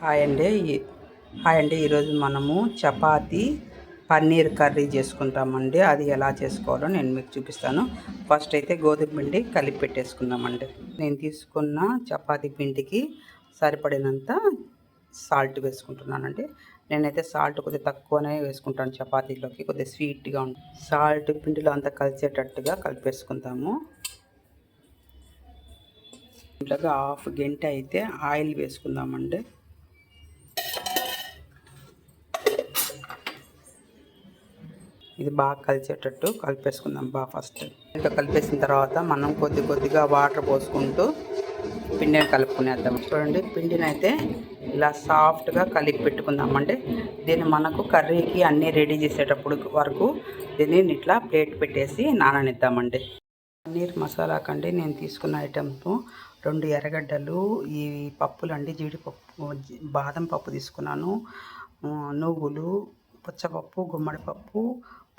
Hi అండి. ఈ- hi అండి. ఈరోజు మనము చపాతి పన్నీర్ కర్రీ చేసుకుంటామండి. అది ఎలా చేసుకోవాలో నేను మీకు చూపిస్తాను. ఫస్ట్ అయితే గోధుమ పిండి కలిపి పెట్టేసుకుందామండి. నేను తీసుకున్న చపాతి పిండికి సరిపడినంత సాల్ట్ వేసుకుంటున్నానండి. నేనైతే సాల్ట్ కొద్దిగా తక్కువనే వేసుకుంటాను చపాతీలోకి. కొద్దిగా స్వీట్గా ఉంటుంది సాల్ట్ పిండిలో అంతా కలిసేటట్టుగా కలిపేసుకుందాము. ఇట్లాగా హాఫ్ గంట అయితే ఆయిల్ వేసుకుందామండి. ఇది బాగా కలిసేటట్టు కలిపేసుకుందాం బాగా ఫస్ట్. ఇంకా కలిపేసిన తర్వాత మనం కొద్ది కొద్దిగా వాటర్ పోసుకుంటూ పిండిని కలుపుకునేద్దాం. చూడండి పిండిని అయితే ఇలా సాఫ్ట్గా కలిపి పెట్టుకుందామండి దీన్ని మనకు కర్రీకి అన్నీ రెడీ చేసేటప్పుడు వరకు దీన్ని ఇట్లా ప్లేట్ పెట్టేసి నాననిద్దామండి. పన్నీర్ మసాలా కండి నేను తీసుకున్న ఐటమ్స్ రెండు ఎర్రగడ్డలు ఈ పప్పులు అండి జీడిపప్పు బాదం పప్పు తీసుకున్నాను. నువ్వులు పుచ్చపప్పు గుమ్మడి పప్పు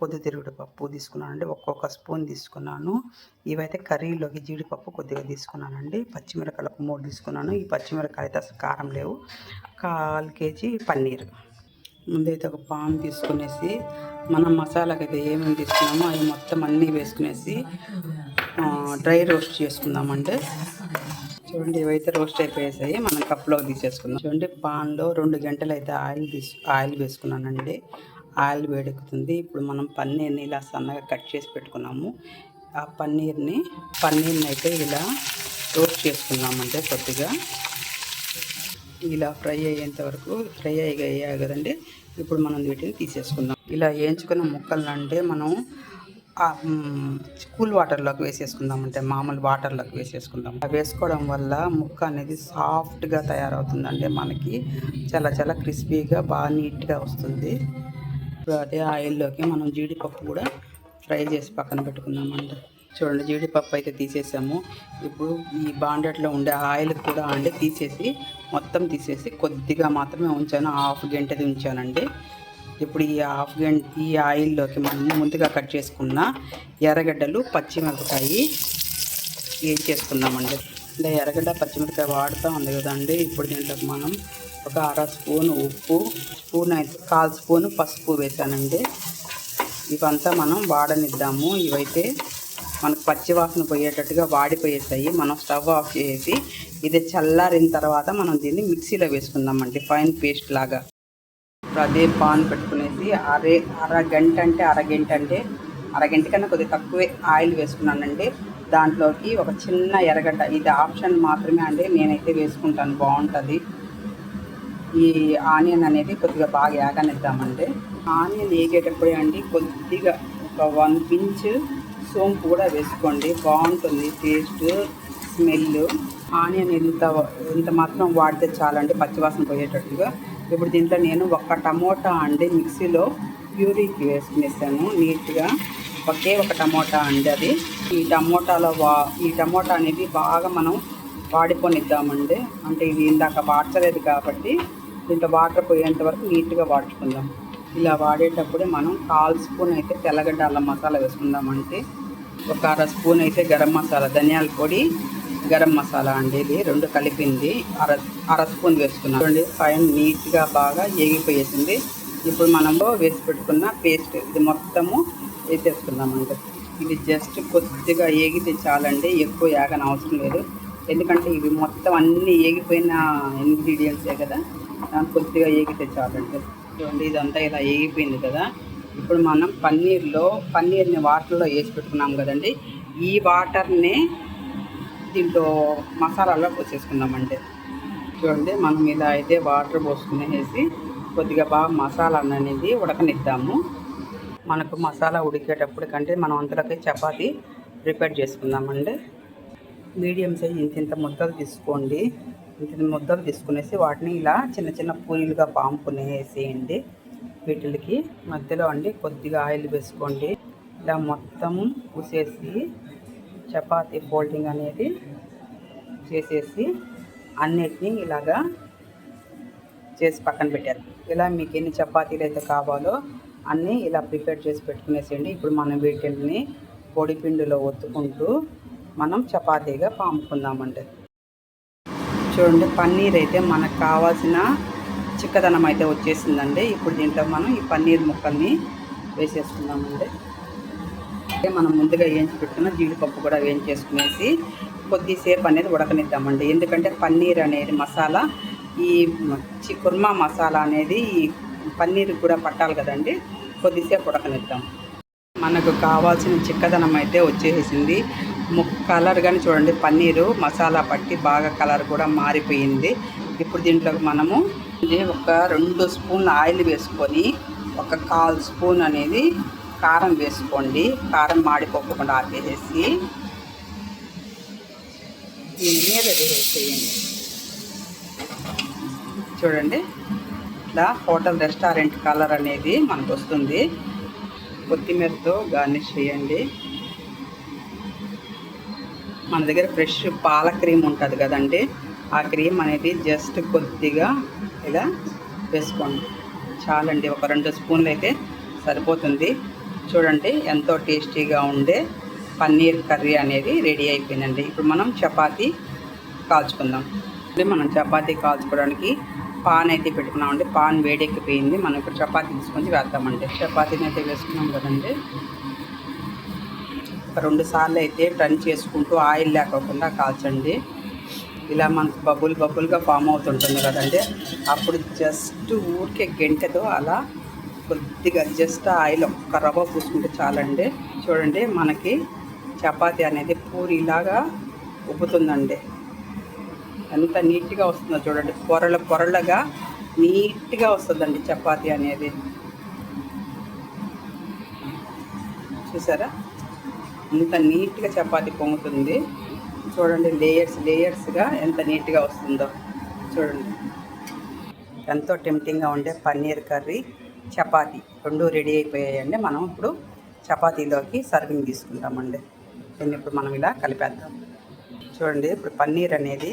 పొద్దుతిరుగుడు పప్పు తీసుకున్నానండి. ఒక్కొక్క స్పూన్ తీసుకున్నాను. ఇవైతే కర్రీలోకి జీడిపప్పు కొద్దిగా తీసుకున్నానండి. పచ్చిమిరకాయలు ఒక మూడు తీసుకున్నాను. ఈ పచ్చిమిరకాయలు అయితే అసలు కారం లేవు. కాల్ కేజీ పన్నీర్. ముందైతే ఒక పాన్ తీసుకునేసి మనం మసాలాకి అయితే ఏమేమి తీసుకున్నామో అవి మొత్తం అన్నీ వేసుకునేసి డ్రై రోస్ట్ చేసుకుందామంటే చూడండి ఇవైతే రోస్ట్ అయిపోయేసాయి. మనం కప్లో తీసేసుకుందాం. చూడండి పాన్లో రెండు గంటలు అయితే ఆయిల్ తీసు ఆయిల్ వేసుకున్నానండి. ఆయిల్ వేడెక్కుతుంది. ఇప్పుడు మనం పన్నీర్ని ఇలా సన్నగా కట్ చేసి పెట్టుకున్నాము. ఆ పన్నీర్ని పన్నీర్ని అయితే ఇలా రోస్ట్ చేసుకున్నామంటే కొద్దిగా. ఇలా ఫ్రై అయ్యేంత వరకు ఫ్రై అయ్యాయి కదండి. ఇప్పుడు మనం వీటిని తీసేసుకుందాం. ఇలా వేయించుకున్న ముక్కలను అంటే మనం కూల్ వాటర్లోకి వేసేసుకుందాం అంటే మామూలు వాటర్లోకి వేసేసుకుందాం. అలా వేసుకోవడం వల్ల ముక్క అనేది సాఫ్ట్గా తయారవుతుందండి మనకి. చాలా చాలా క్రిస్పీగా బాగా నీట్గా వస్తుంది. ఇప్పుడు అదే ఆయిల్లోకి మనం జీడిపప్పు కూడా ఫ్రై చేసి పక్కన పెట్టుకున్నామంట చూడండి జీడిపప్పు అయితే తీసేసాము. ఇప్పుడు ఈ బాండెట్లో ఉండే ఆయిల్ కూడా అండి తీసేసి మొత్తం తీసేసి కొద్దిగా మాత్రమే ఉంచాను. హాఫ్ గంటది ఉంచానండి. ఇప్పుడు ఈ హాఫ్ గంట ఈ ఆయిల్లోకి మనం ముందుగా కట్ చేసుకున్న ఎర్రగడ్డలు పచ్చిమిరపకాయి ఏం చేసుకుందామండి? ఇలా ఎర్రగడ్డ పచ్చిమిరపకాయ వాడుతూ ఉంది కదండి. ఇప్పుడు దీంట్లోకి మనం ఒక అర స్పూన్ ఉప్పు స్పూన్ అయితే కాల్ స్పూన్ పసుపు వేసానండి. ఇవంతా మనం వాడనిద్దాము. ఇవైతే మనకు పచ్చి వాసన పోయేటట్టుగా వాడిపోయేసాయి. మనం స్టవ్ ఆఫ్ చేసి ఇది చల్లారిన తర్వాత మనం దీన్ని మిక్సీలో వేసుకుందామండి ఫైన్ పేస్ట్ లాగా. అదే పాన్ పెట్టుకునేసి అరే అరగంట అంటే అరగంట అంటే అరగంట కన్నా కొద్దిగా తక్కువే ఆయిల్ వేసుకున్నానండి. దాంట్లోకి ఒక చిన్న ఎర్రగడ్డ ఇది ఆప్షన్ మాత్రమే అండి. నేనైతే వేసుకుంటాను బాగుంటుంది. ఈ ఆనియన్ అనేది కొద్దిగా బాగా ఏగనిద్దామండి. ఆనియన్ వేగేటప్పుడే అండి కొద్దిగా ఒక వన్ పించ్ సోంపు కూడా వేసుకోండి. బాగుంటుంది టేస్ట్ స్మెల్. ఆనియన్ ఎంత ఎంత మాత్రం వాడితే చాలండి పచ్చివాసన పోయేటట్టుగా. ఇప్పుడు దీంట్లో నేను ఒక టమోటా అండి మిక్సీలో ప్యూరీకి వేసుకునేసాను నీట్గా. ఒకే ఒక టమోటా అండి అది. ఈ టమోటాలో వా ఈ టమోటా అనేది బాగా మనం వాడిపోనిద్దామండి. అంటే ఇది ఇందాక వాడచలేదు కాబట్టి దీంట్లో వాటర్ పోయేంత వరకు నీట్గా వాడుచుకుందాం ఇలా వాడేటప్పుడే మనం కాల్ స్పూన్ అయితే తెల్లగడ్డ అల్లం మసాలా వేసుకుందామంటే ఒక అర స్పూన్ అయితే గరం మసాలా ధనియాల పొడి గరం మసాలా అండి ఇది రెండు కలిపింది. అర అర స్పూన్ వేసుకున్నాం. చూడండి పైన నీట్గా బాగా ఏగిపోయేసింది. ఇప్పుడు మనము వేసి పెట్టుకున్న పేస్ట్ ఇది మొత్తము వేసేసుకుందామండి ఇది జస్ట్ కొద్దిగా ఏగితే చాలండి ఎక్కువ ఏగని అవసరం లేదు. ఎందుకంటే ఇవి మొత్తం అన్నీ ఏగిపోయిన ఇంగ్రీడియంట్సే కదా దాన్ని కొద్దిగా ఏగితే చాలండి. చూడండి ఇదంతా ఇలా ఏగిపోయింది కదా. ఇప్పుడు మనం పన్నీర్లో పన్నీర్ని వాటర్లో వేసి పెట్టుకున్నాం కదండి. ఈ వాటర్ని దీంట్లో మసాలాలో పోసేసుకుందామండి. చూడండి మనం ఇలా అయితే వాటర్ పోసుకునేసి కొద్దిగా బాగా మసాలా అనేది ఉడకనిద్దాము. మనకు మసాలా ఉడికేటప్పుడు కంటే మనం అందులోకి చపాతి ప్రిపేర్ చేసుకుందామండి. మీడియం సైజ్ ఇంత ఇంత ముద్దలు తీసుకోండి. ఇంత ముద్దలు తీసుకునేసి వాటిని ఇలా చిన్న చిన్న పూరీలుగా పాముకునేసేయండి. వీటికి మధ్యలో అండి కొద్దిగా ఆయిల్ వేసుకోండి. ఇలా మొత్తం పూసేసి చపాతి ఫోల్డింగ్ అనేది చేసేసి అన్నిటినీ ఇలాగా చేసి పక్కన పెట్టారు ఇలా మీకు ఎన్ని చపాతీలు అయితే కావాలో అన్నీ ఇలా ప్రిపేర్ చేసి పెట్టుకునేసేయండి. ఇప్పుడు మనం వీటిని పొడి పిండిలో ఒత్తుకుంటూ మనం చపాతీగా పాముకుందామండి. చూడండి పన్నీర్ అయితే మనకు కావాల్సిన చిక్కదనం అయితే వచ్చేసిందండి. ఇప్పుడు దీంట్లో మనం ఈ పన్నీర్ ముక్కల్ని వేసేసుకుందామండి. అంటే మనం ముందుగా వేయించి పెట్టుకున్న జీడిపప్పు కూడా వేయించేసుకునేసి కొద్దిసేపు అనేది ఉడకనిద్దామండి. ఎందుకంటే పన్నీర్ అనేది మసాలా ఈ చి కుర్మా మసాలా అనేది ఈ పన్నీర్ కూడా పట్టాలి కదండి. కొద్దిసేపు ఉడకనిద్దాం. మనకు కావాల్సిన చిక్కదనం అయితే వచ్చేసింది. కలర్ కానీ చూడండి పన్నీరు మసాలా పట్టి బాగా కలర్ కూడా మారిపోయింది. ఇప్పుడు దీంట్లోకి మనము ఒక రెండు స్పూన్ల ఆయిల్ వేసుకొని ఒక కాల్ స్పూన్ అనేది కారం వేసుకోండి. కారం మాడిపోకుండా ఆపేసేసి దీని మీద వేసేయండి. చూడండి. ఇట్లా హోటల్ రెస్టారెంట్ కలర్ అనేది మనకు వస్తుంది. కొత్తిమీరతో గార్నిష్ చేయండి. మన దగ్గర ఫ్రెష్ పాల క్రీమ్ ఉంటుంది కదండి. ఆ క్రీమ్ అనేది జస్ట్ కొద్దిగా ఇలా వేసుకోండి. చాలండి ఒక రెండు స్పూన్లు అయితే సరిపోతుంది. చూడండి ఎంతో టేస్టీగా ఉండే పన్నీర్ కర్రీ అనేది రెడీ అయిపోయిందండి. ఇప్పుడు మనం చపాతీ కాల్చుకుందాం. అంటే మనం చపాతీ కాల్చుకోవడానికి పాన్ అయితే పెట్టుకున్నామండి. పాన్ వేడెక్కిపోయింది. మనం ఇప్పుడు చపాతీ తీసుకొని వేద్దామండి. చపాతీని అయితే వేసుకున్నాం కదండి. రెండు సార్లు అయితే టర్న్ చేసుకుంటూ ఆయిల్ లేకోకుండా కాల్చండి. ఇలా మనకు బబుల్ బబుల్గా ఫామ్ అవుతుంటుంది కదండి. అప్పుడు జస్ట్ ఊరికే గంటతో అలా కొద్దిగా జస్ట్ ఆయిల్ ఒక్క రవ్వ పూసుకుంటే చాలండి. చూడండి మనకి చపాతీ అనేది పూరిలాగా ఉబ్బుతుందండి. ఎంత నీట్గా వస్తుందో చూడండి. పొరల పొరలుగా నీట్గా వస్తుందండి చపాతి అనేది. చూసారా? ఎంత నీట్గా చపాతి పొంగుతుంది. చూడండి లేయర్స్ లేయర్స్గా ఎంత నీట్గా వస్తుందో చూడండి. ఎంతో టెంప్టింగ్గా ఉండే పన్నీర్ కర్రీ చపాతీ రెండు రెడీ అయిపోయాయండి. మనం ఇప్పుడు చపాతీలోకి సర్వింగ్ తీసుకుంటామండి. దీన్ని ఇప్పుడు మనం ఇలా కలిపేద్దాం. చూడండి ఇప్పుడు పన్నీర్ అనేది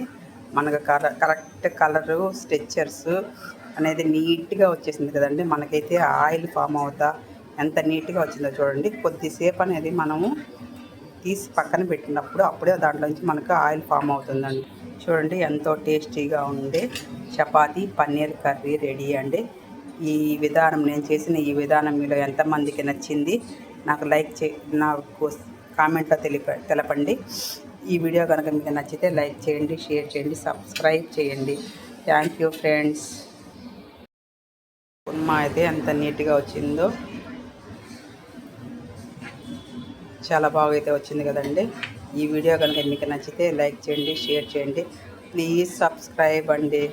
మనకు కర కరెక్ట్ కలరు స్ట్రెచ్చర్స్ అనేది నీట్గా వచ్చేసింది కదండి. మనకైతే ఆయిల్ ఫామ్ అవుతా ఎంత నీట్గా వచ్చిందో చూడండి. కొద్దిసేపు అనేది మనము తీసి పక్కన పెట్టినప్పుడు అప్పుడే దాంట్లో నుంచి మనకు ఆయిల్ ఫామ్ అవుతుందండి. చూడండి ఎంతో టేస్టీగా ఉండే చపాతీ పన్నీర్ కర్రీ రెడీ అండి. ఈ విధానం నేను చేసిన ఈ విధానం మీలో ఎంతమందికి నచ్చింది నాకు లైక్ చే నాకు కామెంట్లో తెలిప తెలపండి. ఈ వీడియో కనుక మీకు నచ్చితే లైక్ చేయండి షేర్ చేయండి సబ్స్క్రైబ్ చేయండి. థ్యాంక్ యూ ఫ్రెండ్స్ ఉప్మా అయితే ఎంత నీట్గా వచ్చిందో. చాలా బాగా అయితే వచ్చింది కదండి. ఈ వీడియో కనుక మీకు నచ్చితే లైక్ చేయండి షేర్ చేయండి. ప్లీజ్ సబ్స్క్రైబ్ అండి.